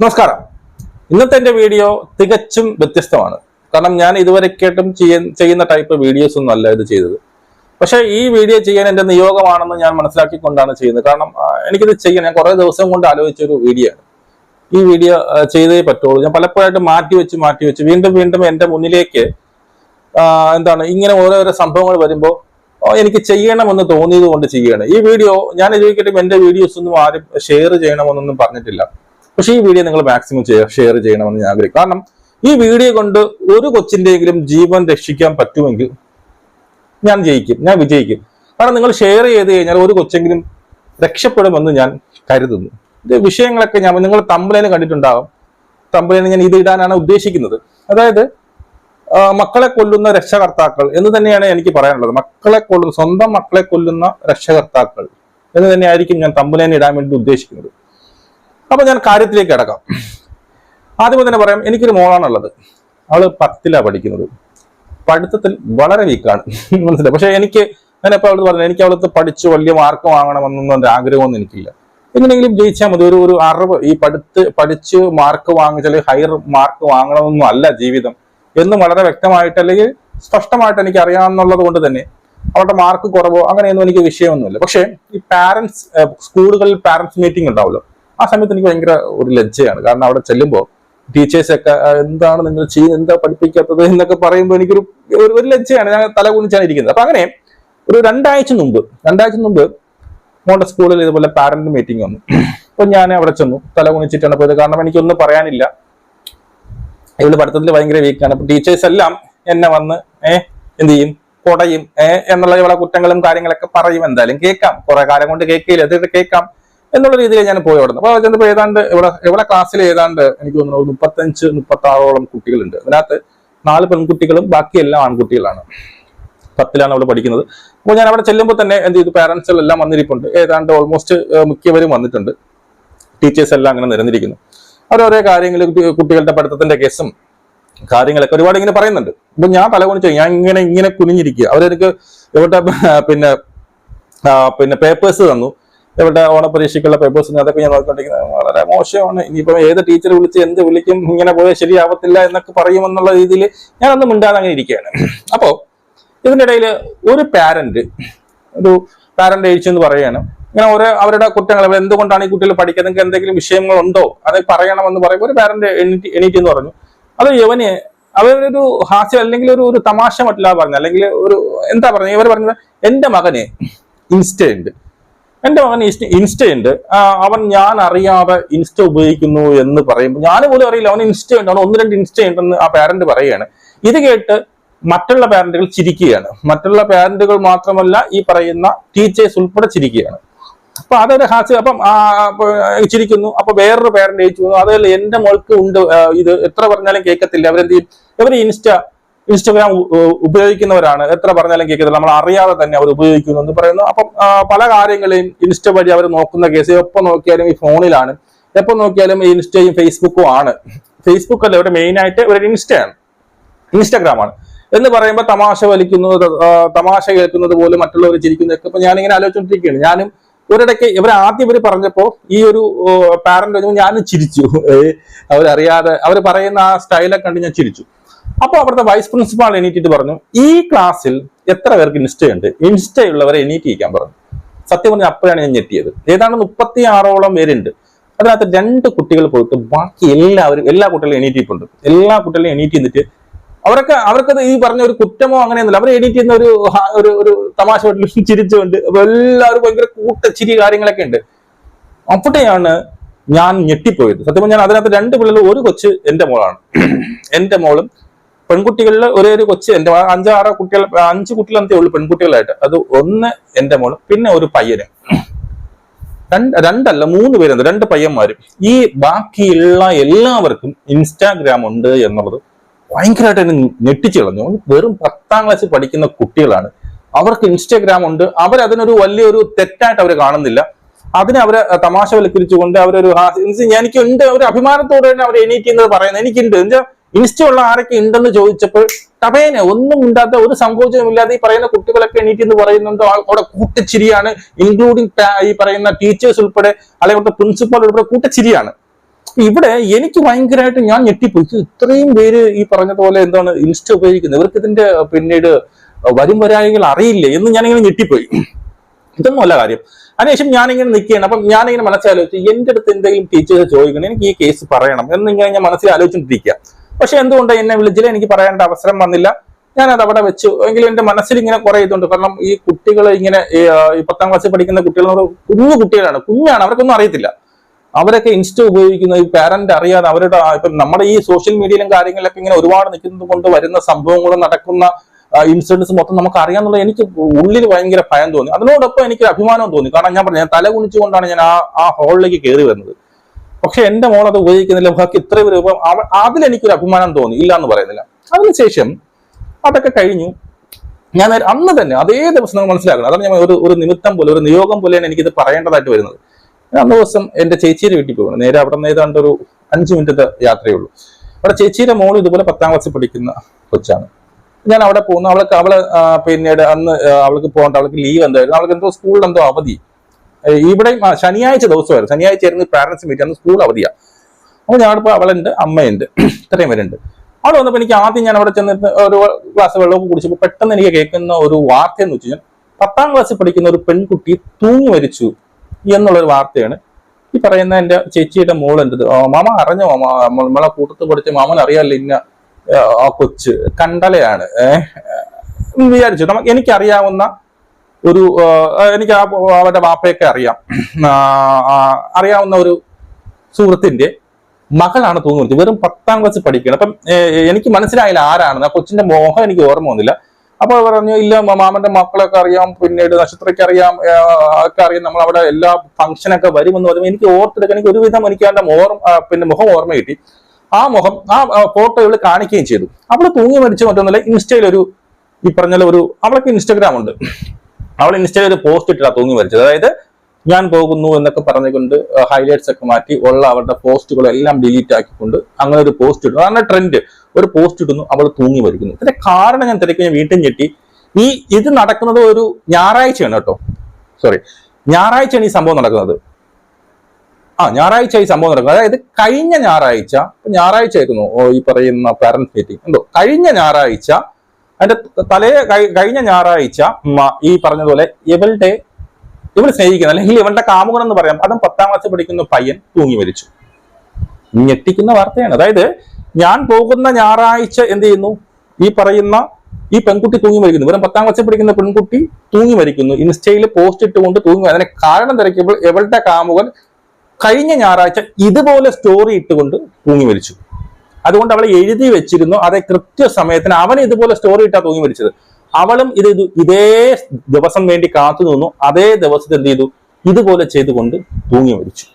നമസ്കാരം. ഇന്നത്തെ എന്റെ വീഡിയോ തികച്ചും വ്യത്യസ്തമാണ്. കാരണം ഞാൻ ഇതുവരെ കേട്ടും ചെയ്യ- ചെയ്യുന്ന ടൈപ്പ് വീഡിയോസ് ഒന്നും അല്ല ഇത് ചെയ്തത്. പക്ഷേ ഈ വീഡിയോ ചെയ്യാൻ എന്റെ നിയോഗമാണെന്ന് ഞാൻ മനസ്സിലാക്കിക്കൊണ്ടാണ് ചെയ്യുന്നത്. കാരണം എനിക്കിത് ചെയ്യാൻ ഞാൻ കുറേ ദിവസം കൊണ്ട് ആലോചിച്ച ഒരു വീഡിയോ ആണ്. ഈ വീഡിയോ ചെയ്തേ പറ്റുള്ളൂ. ഞാൻ പലപ്പോഴായിട്ട് മാറ്റി വെച്ച് മാറ്റി വെച്ച് വീണ്ടും വീണ്ടും എന്റെ മുന്നിലേക്ക് എന്താണ് ഇങ്ങനെ ഓരോരോ സംഭവങ്ങൾ വരുമ്പോൾ എനിക്ക് ചെയ്യണമെന്ന് തോന്നിയത് കൊണ്ട് ചെയ്യാണ് ഈ വീഡിയോ ഞാൻ ഇതുവരെയും എന്റെ വീഡിയോസ് ഒന്നും ആരും ഷെയർ ചെയ്യണമെന്നൊന്നും പറഞ്ഞിട്ടില്ല. പക്ഷേ ഈ വീഡിയോ നിങ്ങൾ മാക്സിമം ഷെയർ ചെയ്യണമെന്ന് ഞാൻ ആഗ്രഹിക്കും കാരണം ഈ വീഡിയോ കൊണ്ട് ഒരു കൊച്ചിന്റെയെങ്കിലും ജീവൻ രക്ഷിക്കാൻ പറ്റുമെങ്കിൽ ഞാൻ ജയിക്കും ഞാൻ വിജയിക്കും. കാരണം നിങ്ങൾ ഷെയർ ചെയ്ത് കഴിഞ്ഞാൽ ഒരു കൊച്ചെങ്കിലും രക്ഷപ്പെടുമെന്ന് ഞാൻ കരുതുന്നു. ഇത് വിഷയങ്ങളൊക്കെ ഞാൻ നിങ്ങൾ തമ്പലേന് കണ്ടിട്ടുണ്ടാവും. തമ്പലേന് ഞാൻ ഇത് ഇടാനാണ് ഉദ്ദേശിക്കുന്നത്. അതായത് മക്കളെ കൊല്ലുന്ന രക്ഷകർത്താക്കൾ എന്ന് തന്നെയാണ് എനിക്ക് പറയാനുള്ളത്. മക്കളെ കൊല്ലുന്ന സ്വന്തം മക്കളെ കൊല്ലുന്ന രക്ഷകർത്താക്കൾ എന്ന് തന്നെയായിരിക്കും ഞാൻ തമ്പലേനെ ഇടാൻ വേണ്ടി ഉദ്ദേശിക്കുന്നത്. അപ്പൊ ഞാൻ കാര്യത്തിലേക്ക് കിടക്കാം. ആദ്യം തന്നെ പറയാം എനിക്കൊരു മോളാണുള്ളത്. അവൾ പത്തിലാ പഠിക്കുന്നത്. പഠിത്തത്തിൽ വളരെ വീക്കാണ് മനസ്സിലായി? പക്ഷെ എനിക്ക് ഞാൻ എപ്പോൾ അവളോട് പറഞ്ഞു എനിക്ക് അവളത്ത് പഠിച്ച് വലിയ മാർക്ക് വാങ്ങണമെന്നൊന്നും എന്റെ ആഗ്രഹമൊന്നും എനിക്കില്ല. എങ്ങനെയെങ്കിലും ജയിച്ചാൽ മതി. ഒരു ഒരു അറിവ് ഈ പഠിത്ത് പഠിച്ച് മാർക്ക് വാങ്ങിച്ചാൽ ഹയർ മാർക്ക് വാങ്ങണമെന്നും അല്ല ജീവിതം. എന്നും വളരെ വ്യക്തമായിട്ട് അല്ലെങ്കിൽ സ്പഷ്ടമായിട്ട് എനിക്ക് അറിയാമെന്നുള്ളത് കൊണ്ട് തന്നെ അവരുടെ മാർക്ക് കുറവോ അങ്ങനെയൊന്നും എനിക്ക് വിഷയമൊന്നുമില്ല. പക്ഷേ ഈ പാരന്റ്സ് സ്കൂളുകളിൽ പാരന്റ്സ് മീറ്റിംഗ് ഉണ്ടാവുമല്ലോ. ആ സമയത്ത് എനിക്ക് ഭയങ്കര ഒരു ലജ്ജയാണ്. കാരണം അവിടെ ചെല്ലുമ്പോൾ ടീച്ചേഴ്സ് ഒക്കെ എന്താണ് നിങ്ങൾ ചെയ്യുന്നത് എന്താ പഠിപ്പിക്കാത്തത്? എന്നൊക്കെ പറയുമ്പോൾ എനിക്കൊരു ഒരു- ലജ്ജയാണ്. ഞാൻ തല കുനിച്ചാണ് ഇരിക്കുന്നത് അപ്പൊ അങ്ങനെ ഒരു രണ്ടാഴ്ച മുമ്പ് രണ്ടാഴ്ച മുമ്പ് മോളുടെ സ്കൂളിൽ ഇതുപോലെ പാരന്റ് മീറ്റിംഗ് വന്നു. അപ്പൊ ഞാൻ അവിടെ ചെന്നു. തല കുനിച്ചിട്ടാണ് പോയത്. കാരണം എനിക്കൊന്നും പറയാനില്ല. ഇവൾ പഠിത്തത്തിൽ ഭയങ്കര വീക്കാണ് അപ്പൊ ടീച്ചേഴ്സ് എല്ലാം എന്നെ വന്ന് ഏ എന്ത് ചെയ്യും? കൊടയും ഏ എന്നുള്ള ഇവളെ കുറ്റങ്ങളും കാര്യങ്ങളൊക്കെ പറയും എന്തായാലും കേൾക്കാം. കുറെ കാലം കൊണ്ട് കേൾക്കില്ല. അത് കേൾക്കാം. എന്നുള്ള രീതിയിൽ ഞാൻ പോയി അവിടെ അപ്പൊ ചെന്നപ്പോ ഏതാണ്ട് ഇവിടെ ഇവിടെ ക്ലാസ്സിൽ ഏതാണ്ട് എനിക്ക് തോന്നുന്നു മുപ്പത്തഞ്ച് മുപ്പത്തി ആറോളം കുട്ടികളുണ്ട്. അതിനകത്ത് നാല് പെൺകുട്ടികളും ബാക്കി ബാക്കിയെല്ലാം ആൺകുട്ടികളാണ്. പത്തിലാണ് അവൾ പഠിക്കുന്നത്. അപ്പോൾ ഞാൻ അവിടെ ചെല്ലുമ്പോൾ തന്നെ എന്ത് ചെയ്തു? പാരന്റ്സ് എല്ലാം വന്നിരിപ്പുണ്ട്. ഏതാണ്ട് ഓൾമോസ്റ്റ് മിക്കവരും വന്നിട്ടുണ്ട്. ടീച്ചേഴ്സ് എല്ലാം അങ്ങനെ നിരന്നിരിക്കുന്നു. അവരോരോ കാര്യങ്ങൾ കുട്ടികളുടെ പഠിത്തത്തിന്റെ കേസും കാര്യങ്ങളൊക്കെ ഒരുപാട് ഇങ്ങനെ പറയുന്നുണ്ട്. അപ്പൊ ഞാൻ തലകുണിച്ചു ഞാൻ ഇങ്ങനെ ഇങ്ങനെ കുനിഞ്ഞിരിക്കുക. അവരെനിക്ക് ഇവിടെ പിന്നെ പിന്നെ പേപ്പേഴ്സ് തന്നു. ഇവിടെ ഓണപരീക്ഷയ്ക്കുള്ള പേപ്പേഴ്സ് അതൊക്കെ ഞാൻ നോക്കിക്കൊണ്ടിരിക്കുന്നത്. വളരെ മോശമാണ്. ഇനിയിപ്പം ഏത് ടീച്ചർ വിളിച്ച് എന്ത് വിളിക്കും ഇങ്ങനെ പോയാൽ ശരിയാവത്തില്ല എന്നൊക്കെ പറയുമെന്നുള്ള രീതിയിൽ ഞാനൊന്നും മിണ്ടാതെ അങ്ങനെ ഇരിക്കുകയാണ്. അപ്പോൾ ഇതിനിടയിൽ ഒരു പാരന്റ് ഒരു പാരന്റ് എഴുതിച്ചു എന്ന് പറയുകയാണ്. ഇങ്ങനെ ഓരോ അവരുടെ കുറ്റങ്ങൾ എന്തുകൊണ്ടാണ് ഈ കുട്ടികൾ പഠിക്കുന്നത് എന്തെങ്കിലും വിഷയങ്ങളുണ്ടോ? അത് പറയണമെന്ന് പറയുമ്പോൾ ഒരു പാരന്റ് എണീറ്റ് എണീറ്റ് എന്ന് പറഞ്ഞു. അത് യവന് അവരൊരു ഹാസ്യം അല്ലെങ്കിൽ ഒരു ഒരു തമാശ മറ്റില്ല പറഞ്ഞു അല്ലെങ്കിൽ ഒരു എന്താ പറഞ്ഞത്? ഇവർ പറഞ്ഞത് എന്റെ മകന് ഇൻസ്റ്റ എന്റെ മകൻ ഇൻസ്റ്റ- ഉണ്ട് അവൻ ഞാൻ അറിയാതെ ഇൻസ്റ്റ ഉപയോഗിക്കുന്നു എന്ന് പറയുമ്പോൾ ഞാൻ പോലും അറിയില്ല. അവൻ ഇൻസ്റ്റ ഉണ്ട്. അവൻ ഒന്ന് രണ്ട് ഇൻസ്റ്റ ഉണ്ടെന്ന് ആ പാരന്റ് പറയുകയാണ്. ഇത് കേട്ട് മറ്റുള്ള പാരന്റുകൾ ചിരിക്കുകയാണ്. മറ്റുള്ള പാരന്റുകൾ മാത്രമല്ല ഈ പറയുന്ന ടീച്ചേഴ്സ് ഉൾപ്പെടെ ചിരിക്കുകയാണ്. അപ്പൊ അതൊരു ഹാസ്യ അപ്പൊ ചിരിക്കുന്നു. അപ്പൊ വേറൊരു പാരന്റ് ചോദിച്ചു അതല്ല എന്റെ മോൾക്ക് ഉണ്ട് ഇത് എത്ര പറഞ്ഞാലും കേൾക്കത്തില്ല. അവരെന്ത് ചെയ്യും? ഇവർ ഇൻസ്റ്റ ഇൻസ്റ്റഗ്രാം ഉപയോഗിക്കുന്നവരാണ്. എത്ര പറഞ്ഞാലും കേൾക്കത്തില്ല. നമ്മൾ അറിയാതെ തന്നെ അവർ ഉപയോഗിക്കുന്നു എന്ന് പറയുന്നു. അപ്പം പല കാര്യങ്ങളെയും ഇൻസ്റ്റ വഴി അവർ നോക്കുന്ന കേസ് എപ്പോൾ നോക്കിയാലും ഈ ഫോണിലാണ്. എപ്പോൾ നോക്കിയാലും ഈ ഇൻസ്റ്റയും ഫേസ്ബുക്കും ആണ്. ഫേസ്ബുക്ക് അല്ല ഇവിടെ മെയിൻ ആയിട്ട് ഒരു ഇൻസ്റ്റയാണ് ഇൻസ്റ്റഗ്രാം ആണ്. എന്ന് പറയുമ്പോൾ തമാശ വലിക്കുന്നത് തമാശ കേൾക്കുന്നത് പോലും മറ്റുള്ളവർ ചിരിക്കുന്നതൊക്കെ ഇപ്പൊ ഞാനിങ്ങനെ ആലോചിച്ചുകൊണ്ടിരിക്കുകയാണ് ഞാനും ഒരിടയ്ക്ക് ഇവർ ആദ്യം ഇവർ പറഞ്ഞപ്പോൾ ഈ ഒരു പാരന്റ് ഞാനും ചിരിച്ചു. അവരറിയാതെ അവർ പറയുന്ന ആ സ്റ്റൈലൊക്കെ കണ്ട് ഞാൻ ചിരിച്ചു. അപ്പൊ അവിടുത്തെ വൈസ് പ്രിൻസിപ്പാൾ എണീറ്റിട്ട് പറഞ്ഞു ഈ ക്ലാസ്സിൽ എത്ര പേർക്ക് ഇൻസ്റ്റയുണ്ട് ഇൻസ്റ്റയുള്ളവരെ ഇൻസ്റ്റ ഉള്ളവരെ എണീറ്റ് ഇരിക്കാൻ പറഞ്ഞു. സത്യം പറഞ്ഞാൽ അപ്പോഴാണ് ഞാൻ ഞെട്ടിയത്. ഏതാണ്ട് മുപ്പത്തി ആറോളം പേരുണ്ട്. അതിനകത്ത് രണ്ട് കുട്ടികൾ പോയിട്ട് ബാക്കി എല്ലാവരും എല്ലാ കുട്ടികളും എണീറ്റിപ്പുണ്ട് എല്ലാ കുട്ടികളും എണീറ്റ് നിന്നിട്ട് അവരൊക്കെ അവർക്കത് ഈ പറഞ്ഞ ഒരു കുറ്റമോ അങ്ങനെയൊന്നുമില്ല. അവർ എണീറ്റ് ചെയ്യുന്ന ഒരു ഒരു ഒരു തമാശ വീട്ടിൽ ചിരിച്ചുകൊണ്ട് അപ്പൊ എല്ലാവരും ഭയങ്കര കൂട്ടച്ചിരി കാര്യങ്ങളൊക്കെ ഉണ്ട്. അപ്പോഴെയാണ് ഞാൻ ഞെട്ടിപ്പോയത്. സത്യം പറഞ്ഞാൽ അതിനകത്ത് രണ്ട് പിള്ളേർ ഒരു കൊച്ച് എന്റെ മോളാണ്. എന്റെ മോളും പെൺകുട്ടികളിൽ ഒരേ ഒരു കൊച്ച് മോൾ അഞ്ചോ ആറോ കുട്ടികൾ അഞ്ച് കുട്ടികളെന്തേ ഉള്ളൂ പെൺകുട്ടികളായിട്ട്. അത് ഒന്ന് എന്റെ മോൾ പിന്നെ ഒരു പയ്യന്. രണ്ട് രണ്ടല്ല മൂന്ന് പേരുണ്ട് രണ്ട് പയ്യന്മാരും. ഈ ബാക്കിയുള്ള എല്ലാവർക്കും ഇൻസ്റ്റാഗ്രാം ഉണ്ട് എന്നുള്ളത് ഭയങ്കരമായിട്ട് എന്നെ ഞെട്ടിച്ചു കളഞ്ഞു. വെറും പത്താം ക്ലാസ്സിൽ പഠിക്കുന്ന കുട്ടികളാണ്. അവർക്ക് ഇൻസ്റ്റാഗ്രാം ഉണ്ട്. അവരതിനൊരു വലിയൊരു തെറ്റായിട്ട് അവർ കാണുന്നില്ല. അതിനെ അവരെ തമാശ വൽക്കരിച്ചുകൊണ്ട് അവരൊരു എനിക്ക് ഉണ്ട് ഒരു അഭിമാനത്തോടെ തന്നെ അവർ എണീറ്റ് പറയുന്നത്. എനിക്കുണ്ട്. എന്നുവെച്ചാൽ ഇൻസ്റ്റ ഉള്ള ആരൊക്കെ ഉണ്ടെന്ന് ചോദിച്ചപ്പോൾ തപേനെ ഒന്നും ഉണ്ടാത്ത ഒരു സംഭവിച്ചതുമില്ലാതെ ഈ പറയുന്ന കുട്ടികളൊക്കെ എണീറ്റ് എന്ന് പറയുന്നുണ്ട്? അവിടെ കൂട്ടച്ചിരിയാണ്. ഇൻക്ലൂഡിങ് ഈ പറയുന്ന ടീച്ചേഴ്സ് ഉൾപ്പെടെ അല്ലെങ്കിൽ പ്രിൻസിപ്പൽ ഉൾപ്പെടെ കൂട്ടച്ചിരിയാണ്. ഇവിടെ എനിക്ക് ഭയങ്കരമായിട്ട് ഞാൻ ഞെട്ടിപ്പോയി. ഇത് ഇത്രയും പേര് ഈ പറഞ്ഞതുപോലെ എന്താണ് ഇൻസ്റ്റ ഉപയോഗിക്കുന്നത്? ഇവർക്ക് ഇതിന്റെ പിന്നീട് വരും വരായികൾ അറിയില്ല എന്ന് ഞാനിങ്ങനെ ഞെട്ടിപ്പോയി. ഇതൊന്നും അല്ല കാര്യം. അതിനുശേഷം ഞാനിങ്ങനെ നിൽക്കുകയാണ്. അപ്പം ഞാനിങ്ങനെ മനസ്സിലോചിച്ചു എന്റെ അടുത്ത് എന്തെങ്കിലും ടീച്ചേഴ്സ് ചോദിക്കണം എനിക്ക് ഈ കേസ് പറയണം എന്നിങ്ങനെ ഞാൻ മനസ്സിൽ ആലോചിച്ചിട്ടിരിക്കുക പക്ഷെ എന്തുകൊണ്ട് എന്നെ വിളിച്ചില്ല? എനിക്ക് പറയേണ്ട അവസരം വന്നില്ല. ഞാൻ അത് അവിടെ വെച്ചു. എങ്കിലും എന്റെ മനസ്സിൽ ഇങ്ങനെ കുറെ ഇതുണ്ട്. കാരണം ഈ കുട്ടികൾ ഇങ്ങനെ ഈ, പത്താം ക്ലാസ്സിൽ പഠിക്കുന്ന കുട്ടികൾ കുഞ്ഞു കുട്ടികളാണ്. കുഞ്ഞാണ്. അവർക്കൊന്നും അറിയത്തില്ല. അവരൊക്കെ ഇൻസ്റ്റ ഉപയോഗിക്കുന്ന. ഈ പാരന്റ് അറിയാതെ അവരുടെ ഇപ്പം നമ്മുടെ ഈ സോഷ്യൽ മീഡിയയിലും കാര്യങ്ങളിലൊക്കെ ഇങ്ങനെ ഒരുപാട് നിൽക്കുന്നത് കൊണ്ട് വരുന്ന സംഭവങ്ങളും നടക്കുന്ന ഇൻസിഡൻസ് മൊത്തം നമുക്ക് അറിയാന്നുള്ള എനിക്ക് ഉള്ളിൽ ഭയങ്കര ഭയം തോന്നി. അതിനോടൊപ്പം എനിക്ക് അഭിമാനം തോന്നി. കാരണം ഞാൻ പറഞ്ഞു ഞാൻ തല കുണിച്ചുകൊണ്ടാണ് ഞാൻ ആ ആ ഹോളിലേക്ക് കയറി വരുന്നത്. പക്ഷെ എന്റെ മോൾ അത് ഉപയോഗിക്കുന്നില്ല. ബാക്കി ഇത്രയും രൂപ അവ- അതിലെനിക്കൊരു അഭിമാനം തോന്നി. ഇല്ല എന്ന് പറയുന്നില്ല. അതിനുശേഷം അതൊക്കെ കഴിഞ്ഞു. ഞാൻ അന്ന് തന്നെ അതേ ദിവസം നിങ്ങൾ മനസ്സിലാക്കണം. അതാണ് ഞാൻ ഒരു ഒരു നിമിത്തം പോലെ ഒരു നിയോഗം പോലെയാണ് എനിക്കിത് പറയേണ്ടതായിട്ട് വരുന്നത്. ഞാൻ അന്ന് ദിവസം എന്റെ ചേച്ചിയുടെ വീട്ടിൽ പോകണം നേരെ അവിടെ നിന്ന് ഏതാണ്ട് ഒരു അഞ്ച് മിനിറ്റത്തെ യാത്രയേ ഉള്ളൂ അവിടെ ചേച്ചിയുടെ മോൾ ഇതുപോലെ പത്താം ക്ലാസ്സിൽ പഠിക്കുന്ന കൊച്ചാണ്. ഞാൻ അവിടെ പോകുന്നു. അവൾക്ക് അവൾ പിന്നീട് അന്ന് അവൾക്ക് പോകേണ്ട അവൾക്ക് ലീവ് എന്തായിരുന്നു. അവൾക്ക് എന്തോ സ്കൂളിൽ എന്തോ അവധി. ഇവിടെയും ശനിയാഴ്ച ദിവസമായിരുന്നു. ശനിയാഴ്ച ആയിരുന്നു പാരൻസ് മീറ്റ് അന്ന് സ്കൂൾ അവധിയാണ് അപ്പൊ ഞാനിപ്പോ അവളുണ്ട് അമ്മയുണ്ട് ഇത്രയും പേരുണ്ട്. അവൾ വന്നപ്പോ എനിക്ക് ആദ്യം ഞാൻ അവിടെ ചെന്നിട്ട് ഒരു ഗ്ലാസ് വെള്ളമൊക്കെ കുടിച്ചപ്പോൾ പെട്ടെന്ന് എനിക്ക് കേൾക്കുന്ന ഒരു വാർത്ത എന്ന് വെച്ചാൽ പത്താം ക്ലാസ്സിൽ പഠിക്കുന്ന ഒരു പെൺകുട്ടി തൂങ്ങി മരിച്ചു എന്നുള്ളൊരു വാർത്തയാണ്. ഈ പറയുന്ന എന്റെ ചേച്ചിയുടെ "ആ, മാമ അറിഞ്ഞോ? മാമ നമ്മ- നമ്മളെ കൂട്ടത്ത് പഠിച്ച മാമൻ അറിയാമല്ലോ ഇന്ന കൊച്ച്. കണ്ടലയാണ്. വിചാരിച്ചു. നമുക്ക് എനിക്കറിയാവുന്ന ഒരു എനിക്ക് ആ അവരുടെ വാപ്പയൊക്കെ അറിയാം. അറിയാവുന്ന ഒരു സുഹൃത്തിന്റെ മകളാണ് മരിച്ചത് വെറും പത്താം ക്ലാസ് പഠിക്കണം അപ്പം എനിക്ക് മനസ്സിലായില്ല ആരാണെന്ന്. ആ കൊച്ചിന്റെ മോഹം എനിക്ക് ഓർമ്മ വന്നില്ല. അപ്പൊ പറഞ്ഞു ഇല്ല മാമന്റെ മക്കളൊക്കെ അറിയാം. പിന്നീട് നക്ഷത്രയ്ക്ക് അറിയാം. ഒക്കെ അറിയാം. നമ്മൾ അവിടെ എല്ലാ ഫംഗ്ഷനൊക്കെ വരുമെന്ന് പറയുമ്പോൾ എനിക്ക് ഓർത്തെടുക്കാൻ എനിക്ക് ഒരുവിധം എനിക്ക് അവന്റെ മോഹം പിന്നെ മുഖം ഓർമ്മ കിട്ടി. ആ മുഖം ആ ഫോട്ടോ ഇവൾ കാണിക്കുകയും ചെയ്തു. അവൾ തൂങ്ങി മരിച്ചു മറ്റൊന്നുമില്ല ഇൻസ്റ്റയിൽ ഒരു ഈ പറഞ്ഞ ഒരു അവളൊക്കെ ഇൻസ്റ്റഗ്രാം ഉണ്ട് അവൾ ഇൻസ്റ്റയിൽ ഒരു പോസ്റ്റ് ഇട്ടാ തൂങ്ങി മരിച്ചത്. അതായത് ഞാൻ പോകുന്നു എന്നൊക്കെ പറഞ്ഞുകൊണ്ട് ഹൈലൈറ്റ്സ് ഒക്കെ മാറ്റി ഉള്ള അവരുടെ പോസ്റ്റുകളെല്ലാം ഡിലീറ്റ് ആക്കിക്കൊണ്ട് അങ്ങനെ ഒരു പോസ്റ്റ് ഇടുന്നു അതാണ് ട്രെൻഡ് ഒരു പോസ്റ്റ് ഇടുന്നു അവൾ തൂങ്ങി മരിക്കുന്നു. ഇതിന്റെ കാരണം ഞാൻ തിരക്കി ഞാൻ വീണ്ടും ഞെട്ടി. ഈ ഇത് നടക്കുന്നത് ഒരു ഞായറാഴ്ചയാണ് കേട്ടോ. സോറി ഞായറാഴ്ചയാണ് ഈ സംഭവം നടക്കുന്നത്. ആ ഞായറാഴ്ച ഈ സംഭവം നടക്കുന്നത്. അതായത് കഴിഞ്ഞ ഞായറാഴ്ച ഞായറാഴ്ച ആയിരുന്നു ഈ പറയുന്ന പാരന്റ് മീറ്റിംഗ് എന്തോ കഴിഞ്ഞ ഞായറാഴ്ച അതിന്റെ തലേ കഴിഞ്ഞ ഞായറാഴ്ച ഈ പറഞ്ഞതുപോലെ ഇവളുടെ ഇവൾ സ്നേഹിക്കുന്ന അല്ലെങ്കിൽ ഇവളുടെ കാമുകൻ എന്ന് പറയാം അതും പത്താം ക്ലാസ്സിൽ പഠിക്കുന്ന പയ്യൻ തൂങ്ങി മരിച്ചു. ഞെട്ടിക്കുന്ന വാർത്തയാണ്. അതായത് ഞാൻ പോകുന്ന ഞായറാഴ്ച എന്ത് ചെയ്യുന്നു? ഈ പറയുന്ന ഈ പെൺകുട്ടി തൂങ്ങി മരിക്കുന്നു. വെറും പത്താം ക്ലാസ്സിൽ പഠിക്കുന്ന പെൺകുട്ടി തൂങ്ങി മരിക്കുന്നു. ഇൻസ്റ്റയിൽ പോസ്റ്റ് ഇട്ടുകൊണ്ട് തൂങ്ങി അതിനെ കാരണം തിരക്കിയപ്പോൾ ഇവളുടെ കാമുകൻ കഴിഞ്ഞ ഞായറാഴ്ച ഇതുപോലെ സ്റ്റോറി ഇട്ടുകൊണ്ട് തൂങ്ങി മരിച്ചു. അതുകൊണ്ട് അവൾ എഴുതി വെച്ചിരുന്നു. അതേ കൃത്യസമയത്തിന് അവൻ ഇതുപോലെ സ്റ്റോറി ഇട്ടാ തൂങ്ങി മരിച്ചത്. അവളും ഇത് ഇത് ദിവസം വേണ്ടി കാത്തു നിന്നു. അതേ ദിവസത്തിൽ എന്ത് ചെയ്തു? ഇതുപോലെ ചെയ്തുകൊണ്ട് തൂങ്ങി മരിച്ചു.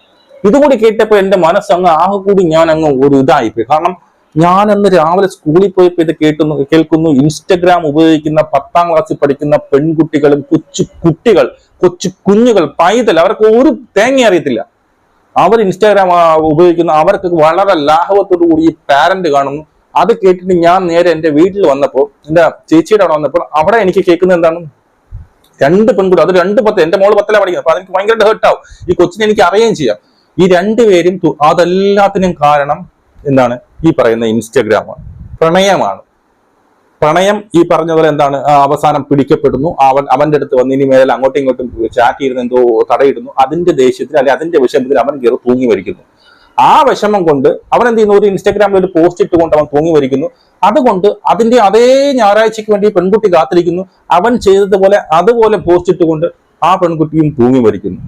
ഇതുകൂടി കേട്ടപ്പോൾ എന്റെ മനസ്സങ്ങ് ആകെ കൂടി ഞാൻ അങ്ങ് ഒരു ഇതായിപ്പോയി കാരണം ഞാൻ അന്ന് രാവിലെ സ്കൂളിൽ പോയപ്പോൾ ഇത് കേട്ടുന്നു കേൾക്കുന്നു. ഇൻസ്റ്റഗ്രാം ഉപയോഗിക്കുന്ന പത്താം ക്ലാസ്സിൽ പഠിക്കുന്ന പെൺകുട്ടികളും കൊച്ചു കുട്ടികൾ കൊച്ചു കുഞ്ഞുകൾ പൈതൽ അവർക്ക് ഒരു തേങ്ങ അറിയത്തില്ല. അവർ ഇൻസ്റ്റാഗ്രാം ഉപയോഗിക്കുന്ന അവർക്ക് വളരെ ലാഘവത്തോടു കൂടി ഈ പാരന്റ് കാണുന്നു. അത് കേട്ടിട്ട് ഞാൻ നേരെ എന്റെ വീട്ടിൽ വന്നപ്പോൾ എന്റെ ചേച്ചിയുടെ അവിടെ വന്നപ്പോൾ അവിടെ എനിക്ക് കേൾക്കുന്നത് എന്താണ്? രണ്ട് പെൺകുട്ടി അത് രണ്ട് പത്ത് എന്റെ മോൾ പത്തല പഠിക്കുന്നത് അപ്പൊ അതെനിക്ക് ഭയങ്കര ഹേർട്ടാവും ഈ കൊച്ചിനെ എനിക്ക് അറിയുകയും ചെയ്യാം. ഈ രണ്ടുപേരും അതെല്ലാത്തിനും കാരണം എന്താണ്? ഈ പറയുന്ന ഇൻസ്റ്റഗ്രാമാണ് പ്രണയമാണ്. പ്രണയം ഈ പറഞ്ഞ പോലെ എന്താണ് അവസാനം പിടിക്കപ്പെടുന്നു. അവൻ അവന്റെ അടുത്ത് വന്ന് ഇനി മേലെ അങ്ങോട്ടും ഇങ്ങോട്ടും ചാറ്റ് ചെയ്ത് എന്തോ തടയിടുന്നു. അതിന്റെ ദേഷ്യത്തിൽ അല്ലെ അതിന്റെ വിഷമത്തിൽ അവൻ കയറി തൂങ്ങി മരിക്കുന്നു. ആ വിഷമം കൊണ്ട് അവൻ എന്ത് ചെയ്യുന്നു? ഒരു ഇൻസ്റ്റാഗ്രാമിൽ ഒരു പോസ്റ്റ് ഇട്ടുകൊണ്ട് അവൻ തൂങ്ങി മരിക്കുന്നു. അതുകൊണ്ട് അതിന്റെ അതേ ഞായറാഴ്ചയ്ക്ക് വേണ്ടി പെൺകുട്ടി കാത്തിരിക്കുന്നു. അവൻ ചെയ്തതുപോലെ അതുപോലെ പോസ്റ്റ് ഇട്ടുകൊണ്ട് ആ പെൺകുട്ടിയും തൂങ്ങി മരിക്കുന്നു.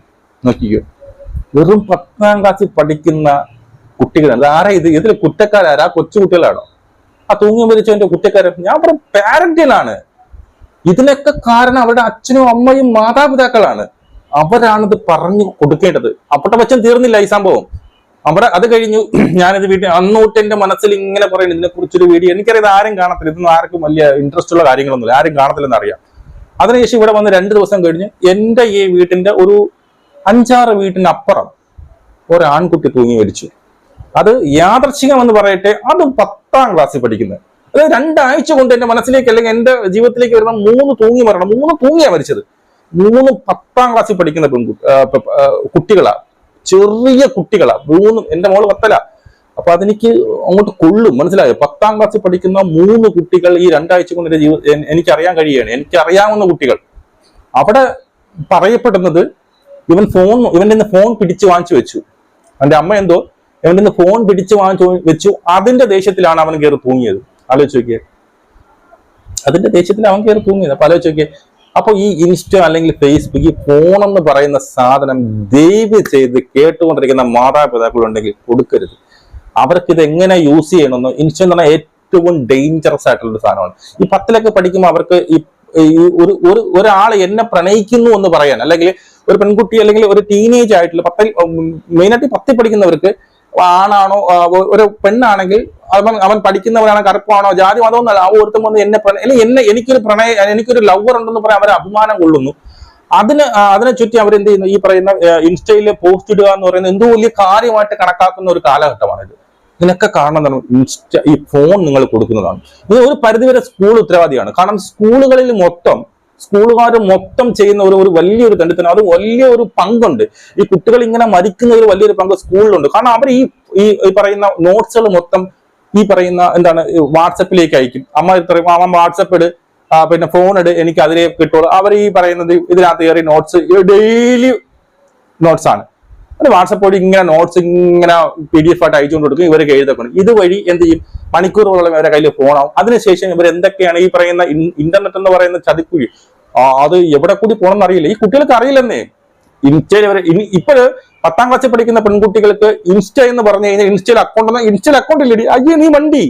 നോക്കിക്കോ. വെറും പത്താം ക്ലാസ്സിൽ പഠിക്കുന്ന കുട്ടികൾ ആരാ ഇത്? ഇതിൽ കുറ്റക്കാരാരാ? കൊച്ചു കുട്ടികളാണോ ആ തൂങ്ങി മരിച്ചവന്റെ കുറ്റക്കാരൻ ഞാൻ പറയും പാരന്റിനാണ്. ഇതിനൊക്കെ കാരണം അവരുടെ അച്ഛനും അമ്മയും മാതാപിതാക്കളാണ്. അവരാണിത് പറഞ്ഞു കൊടുക്കേണ്ടത്. അപ്പട്ട വച്ചൻ തീർന്നില്ല ഈ സംഭവം. അവിടെ അത് കഴിഞ്ഞു. ഞാനിത് വീട്ടിൽ അന്നോട്ട് എന്റെ മനസ്സിൽ ഇങ്ങനെ പറയുന്നു ഇതിനെ കുറിച്ചൊരു വീഡിയോ. എനിക്കറിയാം ആരും കാണത്തില്ല. ഇതൊന്നും ആർക്കും വലിയ ഇൻട്രസ്റ്റ് ഉള്ള കാര്യങ്ങളൊന്നുമില്ല. ആരും കാണത്തില്ലെന്ന് അറിയാം. അതിനുശേഷം ഇവിടെ വന്ന് രണ്ട് ദിവസം കഴിഞ്ഞ് എന്റെ ഈ വീട്ടിന്റെ ഒരു അഞ്ചാറ് വീട്ടിനപ്പുറം ഒരു ആൺകുട്ടി തൂങ്ങി മരിച്ചു. അത് യാദർശികം എന്ന് പറയട്ടെ അത് പത്താം ക്ലാസ്സിൽ പഠിക്കുന്നത്. അതായത് രണ്ടാഴ്ച കൊണ്ട് എന്റെ മനസ്സിലേക്ക് അല്ലെങ്കിൽ എന്റെ ജീവിതത്തിലേക്ക് വരുന്ന മൂന്ന് തൂങ്ങി മരണം മൂന്ന് തൂങ്ങിയാ മരിച്ചത്. മൂന്ന് പത്താം ക്ലാസ്സിൽ പഠിക്കുന്ന പെൺകുട്ടി കുട്ടികളാ. ചെറിയ കുട്ടികളാ. മൂന്നും എന്റെ മോൾ പത്തല. അപ്പൊ അതെനിക്ക് അങ്ങോട്ട് കൊള്ളും. മനസ്സിലായോ? പത്താം ക്ലാസ്സിൽ പഠിക്കുന്ന മൂന്ന് കുട്ടികൾ ഈ രണ്ടാഴ്ച കൊണ്ട് എന്റെ ജീവിത എനിക്കറിയാൻ കഴിയുകയാണ്. എനിക്കറിയാവുന്ന കുട്ടികൾ. അവിടെ പറയപ്പെടുന്നത് ഇവൻ ഫോൺ ഇവന്റെ ഫോൺ പിടിച്ചു വാങ്ങിച്ചു വെച്ചു. അവന്റെ അമ്മ എന്തോ ഇവന്റെ നിന്ന് ഫോൺ പിടിച്ചു വാങ്ങിച്ചു വെച്ചു. അതിന്റെ ദേഷ്യത്തിലാണ് അവൻ കയറി തൂങ്ങിയത്. ആലോചിച്ച് നോക്കിയേ. അതിന്റെ ദേഷ്യത്തിൽ അവൻ കയറി തൂങ്ങിയത്. അപ്പൊ ആലോചിച്ച് നോക്കിയേ. അപ്പൊ ഈ ഇൻസ്റ്റ അല്ലെങ്കിൽ ഫേസ്ബുക്ക് ഈ ഫോൺ എന്ന് പറയുന്ന സാധനം ദയവ് ചെയ്ത് കേട്ടുകൊണ്ടിരിക്കുന്ന മാതാപിതാക്കളുണ്ടെങ്കിൽ കൊടുക്കരുത്. അവർക്ക് ഇത് എങ്ങനെ യൂസ് ചെയ്യണമെന്ന് ഇൻസ്റ്റ എന്ന് പറഞ്ഞാൽ ഏറ്റവും ഡേഞ്ചറസ് ആയിട്ടുള്ള സാധനമാണ്. ഈ പത്തിലൊക്കെ പഠിക്കുമ്പോൾ അവർക്ക് ഈ ഒരു ഒരു ഒരാൾ എന്നെ പ്രണയിക്കുന്നു എന്ന് പറയാൻ അല്ലെങ്കിൽ ഒരു പെൺകുട്ടി അല്ലെങ്കിൽ ഒരു ടീനേജ് ആയിട്ടുള്ള പത്തിൽ മെയിനായിട്ട് പത്തിൽ പഠിക്കുന്നവർക്ക് ആണാണോ ഒരു പെണ്ണാണെങ്കിൽ അവൻ അവൻ പഠിക്കുന്നവരാണ് കറുപ്പാണോ ജാതി മതമൊന്നല്ല ആ ഒരുത്തം വന്ന് എന്നെ അല്ലെങ്കിൽ എന്നെ എനിക്കൊരു പ്രണയ എനിക്കൊരു ലവർ ഉണ്ടെന്ന് പറയാൻ അവർ അഭിമാനം കൊള്ളുന്നു. അതിന് അതിനെ ചുറ്റി അവർ എന്ത് ചെയ്യുന്നു? ഈ പറയുന്ന ഇൻസ്റ്റയിൽ പോസ്റ്റ് ഇടുക എന്ന് പറയുന്നത് എന്തോ വലിയ കാര്യമായിട്ട് കണക്കാക്കുന്ന ഒരു കാലഘട്ടമാണിത് ഇതിനൊക്കെ കാരണം എന്താണ്? ഇൻസ്റ്റ ഈ ഫോൺ നിങ്ങൾ കൊടുക്കുന്നതാണ്. ഇത് ഒരു പരിധിവരെ സ്കൂൾ ഉത്തരവാദിയാണ്. കാരണം സ്കൂളുകളിൽ മൊത്തം സ്കൂളുകാർ മൊത്തം ചെയ്യുന്ന ഒരു ഒരു വലിയൊരു തണ്ടിത്തനം അത് വലിയ ഒരു പങ്കുണ്ട്. ഈ കുട്ടികൾ ഇങ്ങനെ മരിക്കുന്ന ഒരു വലിയൊരു പങ്ക് സ്കൂളിലുണ്ട്. കാരണം അവർ ഈ ഈ പറയുന്ന നോട്ട്സുകൾ മൊത്തം ഈ പറയുന്ന എന്താണ് വാട്സപ്പിലേക്ക് അയക്കും. അമ്മ ഇത്ര അമ്മ വാട്സപ്പ് ഇട് പിന്നെ ഫോൺ ഇട് എനിക്ക് അതിലേ കിട്ടുള്ളൂ. അവർ ഈ പറയുന്നത് ഇതിനകത്ത് കയറി നോട്ട്സ് ഡെയിലി നോട്ട്സ് ആണ്. അത് വാട്സപ്പ് വഴി ഇങ്ങനെ നോട്ട്സ് ഇങ്ങനെ പി ഡി എഫ് ആയിട്ട് അയച്ചുകൊണ്ട് കൊടുക്കും ഇവർക്ക് എഴുതക്കണം ഇതുവഴി എന്ത് ചെയ്യും? മണിക്കൂറുകളോളം ഇവരുടെ കയ്യിൽ ഫോണാവും അതിനുശേഷം ഇവർ എന്തൊക്കെയാണ് ഈ പറയുന്ന ഇന്റർനെറ്റ് എന്ന് പറയുന്ന ചതിക്കുഴി? അത് എവിടെ കൂടി പോകണമെന്ന് അറിയില്ല. ഈ കുട്ടികൾക്ക് അറിയില്ലെന്നേ. ഇൻസ്റ്റയിൽ വരെ ഇനി ഇപ്പോൾ പത്താം ക്ലാസ്സിൽ പഠിക്കുന്ന പെൺകുട്ടികൾക്ക് ഇൻസ്റ്റ എന്ന് പറഞ്ഞു കഴിഞ്ഞാൽ ഇൻസ്റ്റയിൽ അക്കൗണ്ട് ഇൻസ്റ്റയിൽ അക്കൗണ്ട് ഇല്ലടി. അയ്യേ നീ വണ്ടി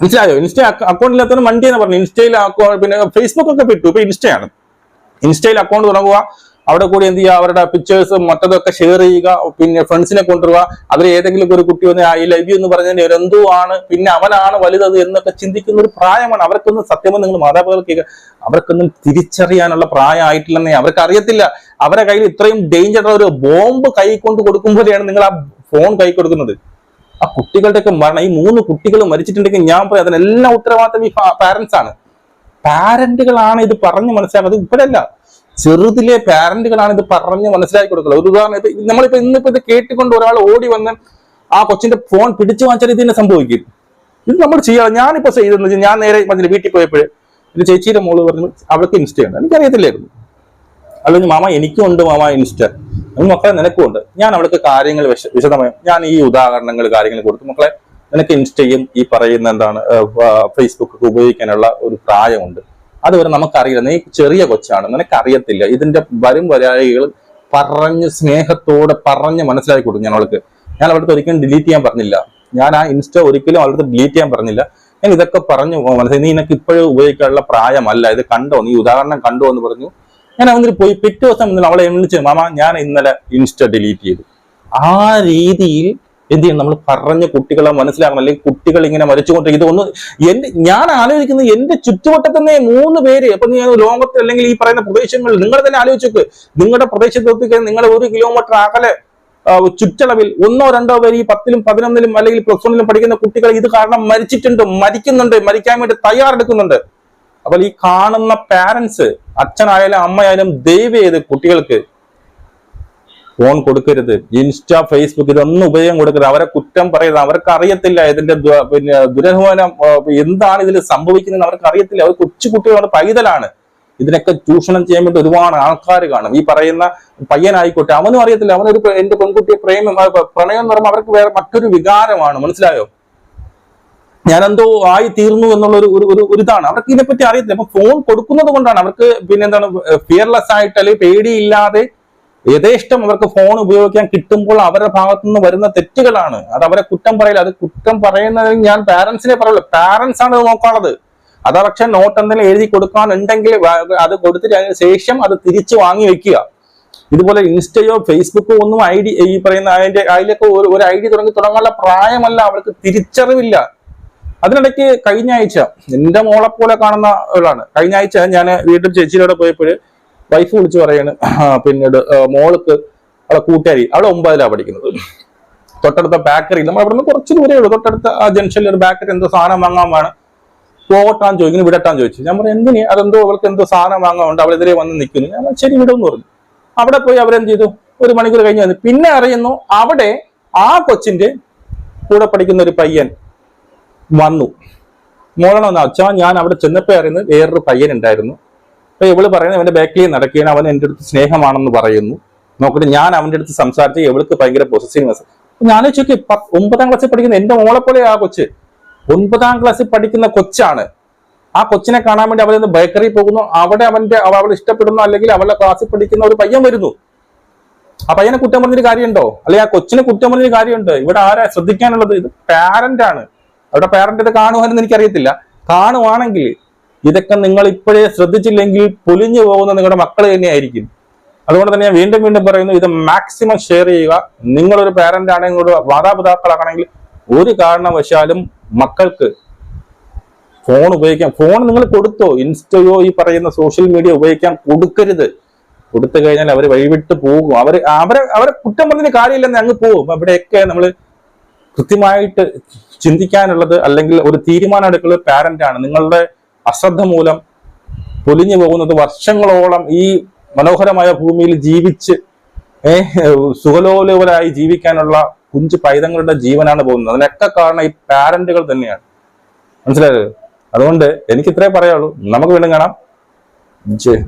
മനസ്സിലായോ? ഇൻസ്റ്റ അക്കൗണ്ട് ഇല്ലാത്തവന് വണ്ടി എന്ന് പറഞ്ഞു. ഇൻസ്റ്റയിൽ പിന്നെ ഫേസ്ബുക്ക് ഒക്കെ വിട്ടു ഇപ്പൊ ഇൻസ്റ്റയാണ്. ഇൻസ്റ്റയിൽ അക്കൗണ്ട് തുടങ്ങുക. അവിടെ കൂടി എന്ത് ചെയ്യുക? അവരുടെ പിക്ചേഴ്സ് മറ്റതൊക്കെ ഷെയർ ചെയ്യുക. പിന്നെ ഫ്രണ്ട്സിനെ കൊണ്ടുവരിക. അവർ ഏതെങ്കിലും ഒരു കുട്ടി വന്ന് ഐ ലവ് യു എന്ന് പറഞ്ഞതിന് എന്തോ ആണ്. പിന്നെ അവനാണ് വലുതത് എന്നൊക്കെ ചിന്തിക്കുന്ന ഒരു പ്രായമാണ്. അവർക്കൊന്നും സത്യമെന്ന് നിങ്ങൾ മാതാപിതാക്കൾക്ക് അവർക്കൊന്നും തിരിച്ചറിയാനുള്ള പ്രായമായിട്ടില്ലെന്നേ അവർക്ക് അറിയത്തില്ല അവരുടെ കയ്യിൽ ഇത്രയും ഡേഞ്ചർ ഒരു ബോംബ് കൈ കൊണ്ട് കൊടുക്കുമ്പോഴാണ് നിങ്ങൾ ആ ഫോൺ കൈ കൊടുക്കുന്നത്. ആ കുട്ടികളുടെയൊക്കെ മരണം ഈ മൂന്ന് കുട്ടികൾ മരിച്ചിട്ടുണ്ടെങ്കിൽ ഞാൻ പറയും അതിനെല്ലാം ഉത്തരവാദിത്തം ഈ പാരന്റ്സ് ആണ്. പാരന്റുകളാണ് ഇത് പറഞ്ഞു മനസ്സിലാക്കുന്നത്. ഇപ്പോഴല്ല. ചെറുതിലെ പാരന്റുകളാണ് ഇത് പറഞ്ഞ് മനസ്സിലാക്കി കൊടുക്കുന്നത്. ഒരു ഉദാഹരണം ഇപ്പൊ നമ്മളിപ്പോ ഇന്നിപ്പോ ഇത് കേട്ടുകൊണ്ട് ഒരാൾ ഓടി വന്ന് ആ കൊച്ചിന്റെ ഫോൺ പിടിച്ചു വാങ്ങിച്ചാൽ ഇതിനെ സംഭവിക്കും. ഇത് നമ്മൾ ചെയ്യാം ഞാനിപ്പോ ചെയ്തെന്ന് ഞാൻ നേരെ മതി വീട്ടിൽ പോയപ്പോഴേ എന്റെ ചേച്ചിയുടെ മോൾ പറഞ്ഞു അവൾക്ക് ഇൻസ്റ്റ ഉണ്ട് എനിക്കറിയത്തില്ലായിരുന്നു. അല്ലെങ്കിൽ മാമ എനിക്കും ഉണ്ട് മാമ ഇൻസ്റ്റ മക്കളെ നിനക്കും ഉണ്ട് ഞാൻ അവൾക്ക് കാര്യങ്ങൾ വിശ വിശദമായി ഞാൻ ഈ ഉദാഹരണങ്ങൾ കാര്യങ്ങൾ കൊടുത്തു. മക്കളെ നിനക്ക് ഇൻസ്റ്റയും ഈ പറയുന്ന എന്താണ് ഫേസ്ബുക്ക് ഉപയോഗിക്കാനുള്ള ഒരു പ്രായമുണ്ട്. അതുവരെ നമുക്കറിയില്ല. നീ ചെറിയ കൊച്ചാണ്. നിനക്കറിയത്തില്ല. ഇതിന്റെ വരും വരായികൾ പറഞ്ഞ് സ്നേഹത്തോടെ പറഞ്ഞ് മനസ്സിലാക്കി കൊടുക്കും ഞാൻ അവൾക്ക്. ഞാൻ അവിടുത്തെ ഒരിക്കലും ഡിലീറ്റ് ചെയ്യാൻ പറഞ്ഞില്ല. ഞാൻ ആ ഇൻസ്റ്റ ഒരിക്കലും അവിടുത്തെ ഡിലീറ്റ് ചെയ്യാൻ പറഞ്ഞില്ല. ഞാൻ ഇതൊക്കെ പറഞ്ഞു മനസ്സിലായി. നീ നിനക്ക് ഇപ്പോഴും ഉപയോഗിക്കാനുള്ള പ്രായമല്ല. ഇത് കണ്ടോ? നീ ഉദാഹരണം കണ്ടോ എന്ന് പറഞ്ഞു. ഞാൻ അവന്നിട്ട് പോയി പിറ്റേ ദിവസം അവളെ വിളിച്ചു മാമ ഞാൻ ഇന്നലെ ഇൻസ്റ്റ ഡിലീറ്റ് ചെയ്തു. ആ രീതിയിൽ എന്ത് ചെയ്യണം? നമ്മൾ പറഞ്ഞ് കുട്ടികളെ മനസ്സിലാക്കണം. അല്ലെങ്കിൽ കുട്ടികൾ ഇങ്ങനെ മരിച്ചുകൊണ്ടിരിക്കും. ഇതൊന്ന് എന്റെ ഞാൻ ആലോചിക്കുന്നത് എന്റെ ചുറ്റുവട്ടത്ത് തന്നെ മൂന്ന് പേര് അപ്പൊ ഞാൻ ലോകത്ത് അല്ലെങ്കിൽ ഈ പറയുന്ന പ്രദേശങ്ങളിൽ നിങ്ങൾ തന്നെ ആലോചിച്ചു നിങ്ങളുടെ പ്രദേശത്ത് എത്തിക്കാൻ നിങ്ങൾ ഒരു കിലോമീറ്റർ അകലെ ചുറ്റളവിൽ ഒന്നോ രണ്ടോ പേര് ഈ പത്തിലും പതിനൊന്നിലും അല്ലെങ്കിൽ പ്ലസ് വണ്ണിലും പഠിക്കുന്ന കുട്ടികൾ ഇത് കാരണം മരിച്ചിട്ടുണ്ട് മരിക്കുന്നുണ്ട് മരിക്കാൻ വേണ്ടി തയ്യാറെടുക്കുന്നുണ്ട്. അപ്പോൾ ഈ കാണുന്ന പാരന്റ്സ് അച്ഛനായാലും അമ്മയായാലും ദയവ് ചെയ്ത് കുട്ടികൾക്ക് ഫോൺ കൊടുക്കരുത്. ഇൻസ്റ്റ ഫേസ്ബുക്ക് ഇതൊന്നും ഉപയോഗം കൊടുക്കരുത്. അവരെ കുറ്റം പറയരുത്. അവർക്ക് അറിയത്തില്ല ഇതിന്റെ പിന്നെ ദുരനുഭവനം എന്താണ് ഇതിൽ സംഭവിക്കുന്നത് അവർക്ക് അറിയത്തില്ല അവർ കൊച്ചു കുട്ടികളുടെ പൈതലാണ്. ഇതിനൊക്കെ ചൂഷണം ചെയ്യാൻ വേണ്ടി ഒരുപാട് ആൾക്കാർ കാണും. ഈ പറയുന്ന പയ്യനായിക്കോട്ടെ അവനും അറിയത്തില്ല. അവനൊരു എന്റെ പെൺകുട്ടിയെ പ്രേമം പ്രണയം എന്ന് പറയുമ്പോൾ അവർക്ക് വേറെ മറ്റൊരു വികാരമാണ്. മനസ്സിലായോ? ഞാനെന്തോ ആയി തീർന്നു എന്നുള്ള ഒരു ഒരു ഇതാണ്. അവർക്ക് ഇതിനെപ്പറ്റി അറിയത്തില്ല. അപ്പൊ ഫോൺ കൊടുക്കുന്നത് കൊണ്ടാണ്. അവർക്ക് പിന്നെന്താണ് ഫിയർലെസ് ആയിട്ട് അല്ലെങ്കിൽ പേടിയില്ലാതെ യഥേഷ്ടം അവർക്ക് ഫോൺ ഉപയോഗിക്കാൻ കിട്ടുമ്പോൾ അവരുടെ ഭാഗത്തു നിന്ന് വരുന്ന തെറ്റുകളാണ്. അത് അവരെ കുറ്റം പറയില്ല അത് കുറ്റം പറയുന്നത് ഞാൻ പാരന്റ്സിനെ പറയുള്ളൂ. പാരന്റ്സ് ആണ് നോക്കാനുള്ളത്. അത് പക്ഷെ നോട്ട് എന്തെങ്കിലും എഴുതി കൊടുക്കാനുണ്ടെങ്കിൽ അത് കൊടുത്തിട്ട് അതിന് ശേഷം അത് തിരിച്ചു വാങ്ങി വെക്കുക. ഇതുപോലെ ഇൻസ്റ്റയോ ഫേസ്ബുക്കോ ഒന്നും ഐ ഡി ഈ പറയുന്ന അതിന്റെ അതിലൊക്കെ ഒരു ഒരു ഐ ഡി തുടങ്ങി തുടങ്ങാനുള്ള പ്രായമല്ല അവർക്ക് തിരിച്ചറിവില്ല. അതിനിടയ്ക്ക് കഴിഞ്ഞ ആഴ്ച മോളെ പോലെ കാണുന്ന ഒരാളാണ്. കഴിഞ്ഞ ആഴ്ച ഞാൻ വീട്ടിൽ ചേച്ചിയിലൂടെ പോയപ്പോൾ വൈഫ് വിളിച്ച് പറയാണ് "ആ, പിന്നീട് മോൾക്ക് അവളെ കൂട്ടുകാരി അവിടെ ഒമ്പതിലാണ് പഠിക്കുന്നത്. തൊട്ടടുത്ത ബേക്കറി നമ്മൾ അവിടെ നിന്ന് കുറച്ച് ദൂരേ ഉള്ളൂ. തൊട്ടടുത്ത ജംഗ്ഷനിൽ ഒരു ബേക്കറി എന്തോ സാധനം വാങ്ങാൻ വേണം പോകട്ടാൻ ചോദിക്കുന്നു വിടട്ടാൻ ചോദിച്ചു. ഞാൻ പറഞ്ഞു എന്തിന്? അതെന്തോ അവൾക്ക് എന്തോ സാധനം വാങ്ങാനുണ്ട് അവളെതിരെ വന്ന് നിൽക്കുന്നു ഞാൻ ശരി വിടുമെന്ന് പറഞ്ഞു. അവിടെ പോയി അവരെന്ത് ചെയ്തു? ഒരു മണിക്കൂർ കഴിഞ്ഞ് വന്നു. പിന്നെ അറിയുന്നു അവിടെ ആ കൊച്ചിന്റെ കൂടെ പഠിക്കുന്ന ഒരു പയ്യൻ വന്നു. മോളണോ അച്ഛാ ഞാൻ അവിടെ ചെന്നപ്പോ അറിയുന്നത് വേറൊരു പയ്യൻ ഉണ്ടായിരുന്നു. അപ്പൊ ഇവൾ പറയുന്നത് അവന്റെ ബാക്കിൽ നടക്കുകയാണ് അവൻ എന്റെ അടുത്ത് സ്നേഹമാണെന്ന് പറയുന്നു. നോക്കിട്ട് ഞാൻ അവന്റെ അടുത്ത് സംസാരിച്ച് ഇവൾക്ക് ഭയങ്കര പൊസസീവ്നെസ് ഞാൻ ചോദിക്കും ഒമ്പതാം ക്ലാസ്സിൽ പഠിക്കുന്ന എന്റെ മോളെ പോലെ ആ കൊച്ച്? ഒൻപതാം ക്ലാസ്സിൽ പഠിക്കുന്ന കൊച്ചാണ്. ആ കൊച്ചിനെ കാണാൻ വേണ്ടി അവരൊന്ന് ബേക്കറി പോകുന്നു. അവിടെ അവന്റെ അവ- അവൾ ഇഷ്ടപ്പെടുന്നു. അല്ലെങ്കിൽ അവളുടെ ക്ലാസ്സിൽ പഠിക്കുന്ന ഒരു പയ്യൻ വരുന്നു. ആ പയ്യനെ കുറ്റം പറഞ്ഞൊരു കാര്യമുണ്ടോ? അല്ലെങ്കിൽ ആ കൊച്ചിനെ കുറ്റം പറഞ്ഞൊരു കാര്യമുണ്ട്? ഇവിടെ ആരാ ശ്രദ്ധിക്കാനുള്ളത്? ഇത് പാരന്റ് ആണ്. അവിടെ പാരന്റ് ഇത് കാണുവാനെന്ന് എനിക്കറിയത്തില്ല. കാണുവാണെങ്കിൽ ഇതൊക്കെ നിങ്ങൾ ഇപ്പോഴേ ശ്രദ്ധിച്ചില്ലെങ്കിൽ പൊലിഞ്ഞു പോകുന്ന നിങ്ങളുടെ മക്കൾ തന്നെയായിരിക്കും. അതുകൊണ്ട് തന്നെ ഞാൻ വീണ്ടും വീണ്ടും പറയുന്നു ഇത് മാക്സിമം ഷെയർ ചെയ്യുക. നിങ്ങളൊരു പേരന്റ് ആണെങ്കിൽ മാതാപിതാക്കളാണെങ്കിൽ ഒരു കാരണവശാലും മക്കൾക്ക് ഫോൺ ഉപയോഗിക്കാം. ഫോൺ നിങ്ങൾ കൊടുത്തോ? ഇൻസ്റ്റയോ ഈ പറയുന്ന സോഷ്യൽ മീഡിയ ഉപയോഗിക്കാൻ കൊടുക്കരുത്. കൊടുത്തു കഴിഞ്ഞാൽ അവർ വഴിവിട്ട് പോകും. അവർ അവരെ അവരെ കുറ്റം പറഞ്ഞതിന് കാര്യമില്ലെന്ന് അങ്ങ് പോകും. അവിടെയൊക്കെ നമ്മൾ കൃത്യമായിട്ട് ചിന്തിക്കാനുള്ളത് അല്ലെങ്കിൽ ഒരു തീരുമാനം എടുക്കുന്നത് പാരന്റ് ആണ്. നിങ്ങളുടെ അശ്രദ്ധ മൂലം പൊലിഞ്ഞു പോകുന്നത് വർഷങ്ങളോളം ഈ മനോഹരമായ ഭൂമിയിൽ ജീവിച്ച് ഏഹ് സുഖലോലുപരായി ജീവിക്കാനുള്ള കുഞ്ചു പൈതങ്ങളുടെ ജീവനാണ് പോകുന്നത്. അതിനൊക്കെ കാരണം ഈ പാരന്റുകൾ തന്നെയാണ്. മനസ്സിലായത് അതുകൊണ്ട് എനിക്ക് ഇത്രേ പറയാനുള്ളൂ. നമുക്ക് വീണ്ടും കാണാം. ജയ്